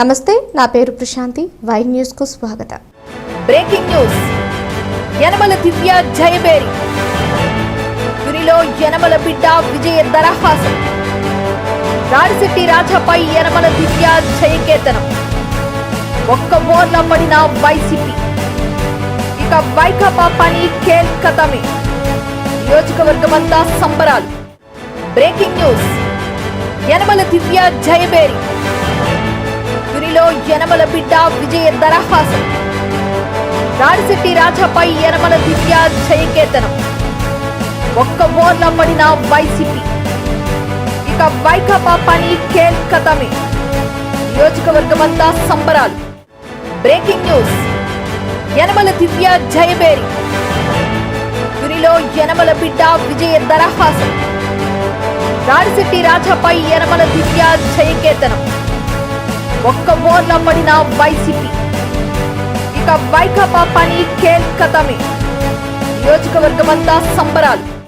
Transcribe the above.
నమస్తే నా పేరు ప్రశాంతి. వై న్యూస్కు స్వాగతం. Breaking news. యనమల దివ్య జయబేరి తునిలో యనమల బిడ్డ విజయ దరహాసం. రాడిశెట్టి రాజాపై యనమల దివ్య జయకేతనం. ఒక్క ఓర్ల పడిన వైసీపీ ఇక వైకాపా పని కేల్కతమే. నియోజకవర్గమంతా సంబరాలు. Breaking news. యనమల దివ్య జయబేరి యనమల బిడ్డ విజయ దరహాసం నాడిశెట్టి రాజాపై యనమల దివ్య జయకేతనం. ఒక్క ఓర్ల పడిన వైసీపీ. ఇక వైకాపా పని కేల్ కథమే నియోజకవర్గమంతా సంబరాలు. Breaking news. యనమల దివ్య జయబేరి దీనిలో యనమల బిడ్డ విజయ దరహాసం నాడిశెట్టి రాజాపై యనమల దివ్య జయకేతనం. ఒక్క ఓర్ల పడిన వైసీపీ. ఇక వైకాపా పని కేల్ నియోజకవర్గమంతా సంబరాలు.